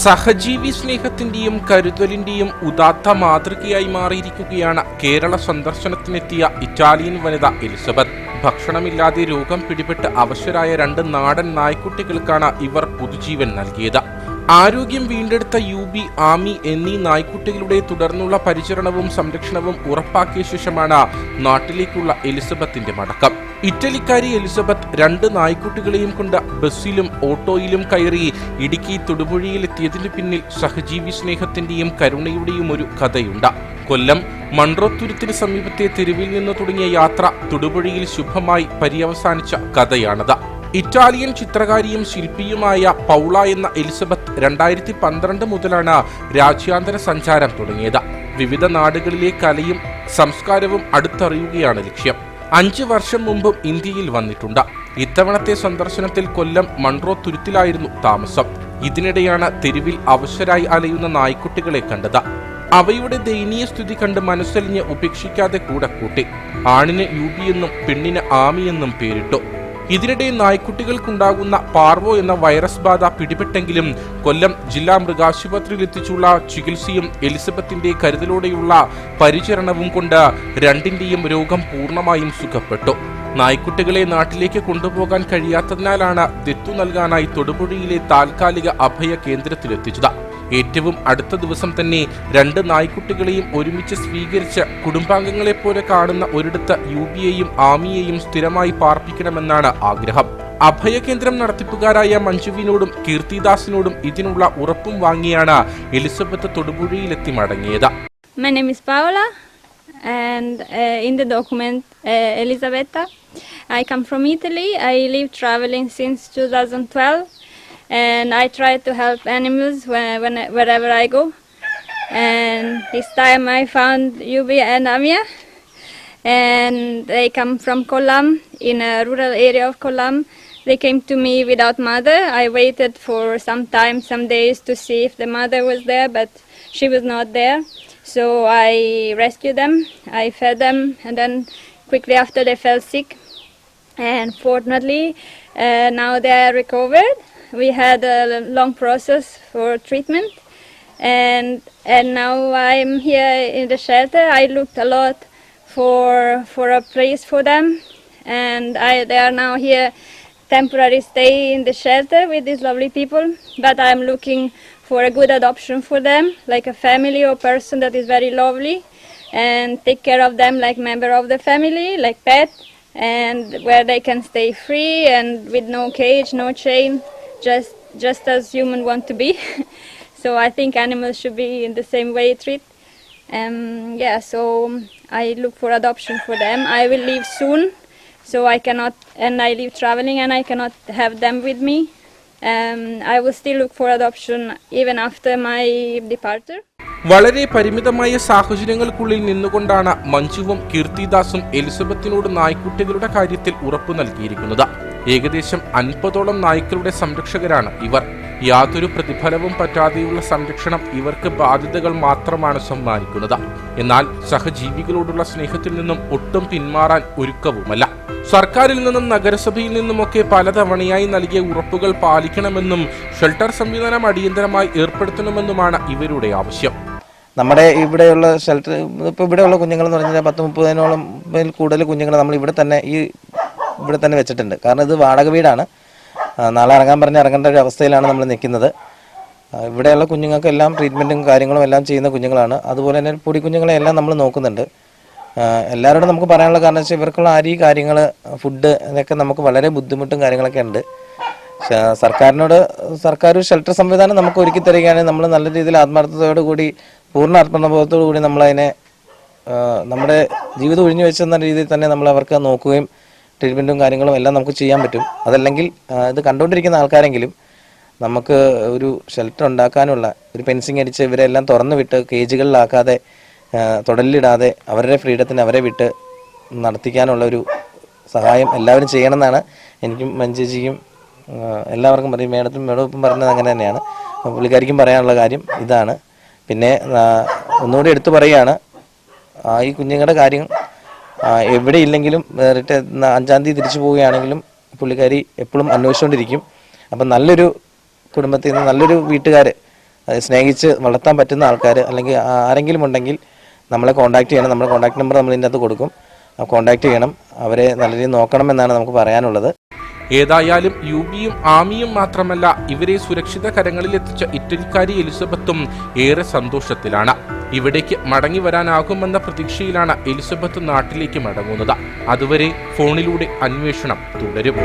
സഹജീവി സ്നേഹത്തിന്റെയും കരുതലിന്റെയും ഉദാത്ത മാതൃകയായി മാറിയിരിക്കുകയാണ് കേരള സന്ദർശനത്തിനെത്തിയ ഇറ്റാലിയൻ വനിത എലിസബത്ത്. ഭക്ഷണമില്ലാതെ രോഗം പിടിപെട്ട് അവശരായ രണ്ട് നാടൻ നായ്ക്കുട്ടികൾക്കാണ് ഇവർ പുതുജീവൻ നൽകിയത്. ആരോഗ്യം വീണ്ടെടുത്ത യു ബി ആമി എന്നീ നായ്ക്കുട്ടികളുടെ തുടർന്നുള്ള പരിചരണവും സംരക്ഷണവും ഉറപ്പാക്കിയ ശേഷമാണ് നാട്ടിലേക്കുള്ള എലിസബത്തിന്റെ മടക്കം. ഇറ്റലിക്കാരി എലിസബത്ത് രണ്ട് നായ്ക്കുട്ടികളെയും കൊണ്ട് ബസ്സിലും ഓട്ടോയിലും കയറി ഇടുക്കി തൊടുപുഴയിലെത്തിയതിന് പിന്നിൽ സഹജീവി സ്നേഹത്തിന്റെയും കരുണയുടെയും ഒരു കഥയുണ്ട്. കൊല്ലം മൺറോത്തുരുത്തിന് സമീപത്തെ തെരുവിൽ നിന്ന് തുടങ്ങിയ യാത്ര തൊടുപുഴയിൽ ശുഭമായി പര്യവസാനിച്ച കഥയാണത്. ഇറ്റാലിയൻ ചിത്രകാരിയും ശില്പിയുമായ പൗള എന്ന എലിസബത്ത് രണ്ടായിരത്തി പന്ത്രണ്ട് മുതലാണ് രാജ്യാന്തര സഞ്ചാരം തുടങ്ങിയത്. വിവിധ നാടുകളിലെ കലയും സംസ്കാരവും അടുത്തറിയുകയാണ് ലക്ഷ്യം. അഞ്ച് വർഷം മുമ്പും ഇന്ത്യയിൽ വന്നിട്ടുണ്ട്. ഇത്തവണത്തെ സന്ദർശനത്തിൽ കൊല്ലം മൺറോ തുരുത്തിലായിരുന്നു താമസം. ഇതിനിടെയാണ് തെരുവിൽ അവശരായി അലയുന്ന നായ്ക്കുട്ടികളെ കണ്ടത്. അവയുടെ ദയനീയ സ്ഥിതി കണ്ട് മനസ്സലിഞ്ഞ് ഉപേക്ഷിക്കാതെ കൂടെ കൂട്ടി. ആണിന് യൂബി എന്നും പെണ്ണിന് ആമി എന്നും പേരിട്ടു. ഇതിനിടെ നായ്ക്കുട്ടികൾക്കുണ്ടാകുന്ന പാർവോ എന്ന വൈറസ് ബാധ പിടിപെട്ടെങ്കിലും കൊല്ലം ജില്ലാ മൃഗാശുപത്രിയിൽ എത്തിച്ചുള്ള ചികിത്സയും എലിസബത്തിന്റെ കരുതലോടെയുള്ള പരിചരണവും കൊണ്ട് രണ്ടിന്റെയും രോഗം പൂർണമായും സുഖപ്പെട്ടു. നായ്ക്കുട്ടികളെ നാട്ടിലേക്ക് കൊണ്ടുപോകാൻ കഴിയാത്തതിനാലാണ് ദത്തു നൽകാനായി തൊടുപുഴയിലെ താൽക്കാലിക അഭയ കേന്ദ്രത്തിലെത്തിച്ചത്. ഏറ്റവും അടുത്ത ദിവസം തന്നെ രണ്ട് നായ്ക്കുട്ടികളെയും ഒരുമിച്ച് സ്വീകരിച്ച് കുടുംബാംഗങ്ങളെ പോലെ കാണുന്ന ഒരിടത്ത് യു ബിയെയും ആമിയെയും സ്ഥിരമായി പാർപ്പിക്കണമെന്നാണ് ആഗ്രഹം അഭയകേന്ദ്രം നടത്തിപ്പുകാരായ മഞ്ജുവിനോടും കീർത്തിദാസിനോടും ഇതിനുള്ള ഉറപ്പും വാങ്ങിയാണ് എലിസബത്ത് തൊടുപുഴയിലെത്തി മടങ്ങിയത് My name is Paola, and uh, in the document, uh, Elisabetta. I come from Italy. I live traveling since 2012, and I try to help animals when, when, wherever I go. And this time I found Yubi and Amia, and they come from Kolam, in a rural area of Kolam. They came to me without mother. I waited for some time, some days to see if the mother was there, but she was not there. So I rescued them, I fed them, and then quickly after they fell sick. And fortunately, uh, now they are recovered. We had a long process for treatment, and and now I'm here in the shelter. I looked a lot for for a place for them, and I they are now here temporary stay in the shelter with these lovely people. But I'm looking for a good adoption for them, like a family or person that is very lovely, and take care of them like member of the family, like pet, and where they can stay free and with no cage, no chain, just just as human want to be. so I think animals should be in the same way treated. Um, yeah, so I look for adoption for them. I will leave soon, so I cannot, and I leave traveling, and I cannot have them with me. Um, I will still look for adoption even after my departure. വളരെ പരിമിതമായ സാഹചര്യങ്ങൾക്കുള്ളിൽ നിന്നുകൊണ്ടാണ് മഞ്ജുവും കീർത്തിദാസും എലിസബത്തിനോട് നായ്ക്കുട്ടികളുടെ കാര്യത്തിൽ ഉറപ്പു നൽകിയിരിക്കുന്നത് ഏകദേശം അൻപതോളം നായ്ക്കളുടെ സംരക്ഷകരാണ് ഇവർ. യാതൊരു പ്രതിഫലവും പറ്റാതെയുള്ള സംരക്ഷണം ഇവർക്ക് ബാധ്യതകൾ മാത്രമാണ് സമ്മാനിക്കുന്നത്. എന്നാൽ സഹജീവികളോടുള്ള സ്നേഹത്തിൽ നിന്നും ഒട്ടും പിന്മാറാൻ ഒരുക്കവുമല്ല. സർക്കാരിൽ നിന്നും നഗരസഭയിൽ നിന്നുമൊക്കെ പലതവണയായി നൽകിയ ഉറപ്പുകൾ പാലിക്കണമെന്നും ഷെൽട്ടർ സംവിധാനം അടിയന്തരമായി ഏർപ്പെടുത്തണമെന്നുമാണ് ഇവരുടെ ആവശ്യം. നമ്മുടെ ഇവിടെയുള്ള ഷെൽട്ടർ ഇപ്പോൾ ഇവിടെയുള്ള കുഞ്ഞുങ്ങൾ എന്ന് പറഞ്ഞാൽ പത്ത് മുപ്പതിനോളം കൂടുതൽ കുഞ്ഞുങ്ങൾ നമ്മൾ ഇവിടെ തന്നെ ഈ ഇവിടെ തന്നെ വെച്ചിട്ടുണ്ട്. കാരണം ഇത് വാടക വീടാണ്. നാളെ ഇറങ്ങാൻ പറഞ്ഞ് ഇറങ്ങേണ്ട ഒരു അവസ്ഥയിലാണ് നമ്മൾ നിൽക്കുന്നത്. ഇവിടെയുള്ള കുഞ്ഞുങ്ങൾക്കെല്ലാം ട്രീറ്റ്മെന്റും കാര്യങ്ങളും എല്ലാം ചെയ്യുന്ന കുഞ്ഞുങ്ങളാണ്. അതുപോലെ തന്നെ പൊടി കുഞ്ഞുങ്ങളെ എല്ലാം നമ്മൾ നോക്കുന്നുണ്ട്. എല്ലാവരോടും നമുക്ക് പറയാനുള്ള കാരണം വെച്ചാൽ ഇവർക്കുള്ള അരി കാര്യങ്ങൾ ഫുഡ് ഇതൊക്കെ നമുക്ക് വളരെ ബുദ്ധിമുട്ടും കാര്യങ്ങളൊക്കെ ഉണ്ട്. സർക്കാരിനോട് സർക്കാർ ഷെൽട്ടർ സംവിധാനം നമുക്ക് ഒരുക്കി തരികയാണെങ്കിൽ നമ്മൾ നല്ല രീതിയിൽ ആത്മാർത്ഥതയോടു കൂടി പൂർണ അർപ്പണബോധത്തോടു കൂടി നമ്മളതിനെ നമ്മുടെ ജീവിതം ഒഴിഞ്ഞു വെച്ചെന്ന രീതിയിൽ തന്നെ നമ്മൾ അവർക്ക് നോക്കുകയും ട്രീറ്റ്മെന്റും കാര്യങ്ങളും എല്ലാം നമുക്ക് ചെയ്യാൻ പറ്റും. അതല്ലെങ്കിൽ ഇത് കണ്ടുകൊണ്ടിരിക്കുന്ന ആൾക്കാരെങ്കിലും നമുക്ക് ഒരു ഷെൽട്ടർ ഉണ്ടാക്കാനുള്ള ഒരു പെൻസിങ് അടിച്ച് ഇവരെല്ലാം തുറന്നു വിട്ട് കേജുകളിലാക്കാതെ തുടലിലിടാതെ അവരുടെ ഫ്രീഡത്തിന് അവരെ വിട്ട് നടത്തിക്കാനുള്ള ഒരു സഹായം എല്ലാവരും ചെയ്യണമെന്നാണ് എനിക്കും മഞ്ജുജിക്കും എല്ലാവർക്കും പറയും. മേഡത്തും മേഡവും പറഞ്ഞത് അങ്ങനെ തന്നെയാണ്. പുള്ളിക്കാരിക്കും പറയാനുള്ള കാര്യം ഇതാണ്. പിന്നെ ഒന്നുകൂടി എടുത്തു പറയുകയാണ്. ഈ കുഞ്ഞുങ്ങളുടെ കാര്യം എവിടെ ഇല്ലെങ്കിലും വേറിട്ട് അഞ്ചാം തീയതി തിരിച്ചു പോവുകയാണെങ്കിലും പുള്ളിക്കാരി എപ്പോഴും അന്വേഷിച്ചുകൊണ്ടിരിക്കും അപ്പം നല്ലൊരു കുടുംബത്തിൽ നിന്ന് നല്ലൊരു വീട്ടുകാർ സ്നേഹിച്ച് വളർത്താൻ പറ്റുന്ന ആൾക്കാർ അല്ലെങ്കിൽ ആരെങ്കിലും ഉണ്ടെങ്കിൽ നമ്മളെ കോൺടാക്ട് ചെയ്യണം. നമ്മുടെ കോൺടാക്ട് നമ്പർ നമ്മൾ ഇതിന്റെ അകത്ത് കൊടുക്കും കോൺടാക്ട് ചെയ്യണം. അവരെ നല്ല രീതിയിൽ നോക്കണമെന്നാണ് നമുക്ക് പറയാനുള്ളത്. ഏതായാലും യു ബിയും ആമിയും മാത്രമല്ല ഇവരെ സുരക്ഷിത കരങ്ങളിൽ എത്തിച്ച ഇറ്റലിക്കാരി എലിസബത്തും ഏറെ സന്തോഷത്തിലാണ്. ഇവിടേക്ക് മടങ്ങി വരാനാകുമെന്ന പ്രതീക്ഷയിലാണ് എലിസബത്ത് നാട്ടിലേക്ക് മടങ്ങുന്നത്. അതുവരെ ഫോണിലൂടെ അന്വേഷണം തുടരും.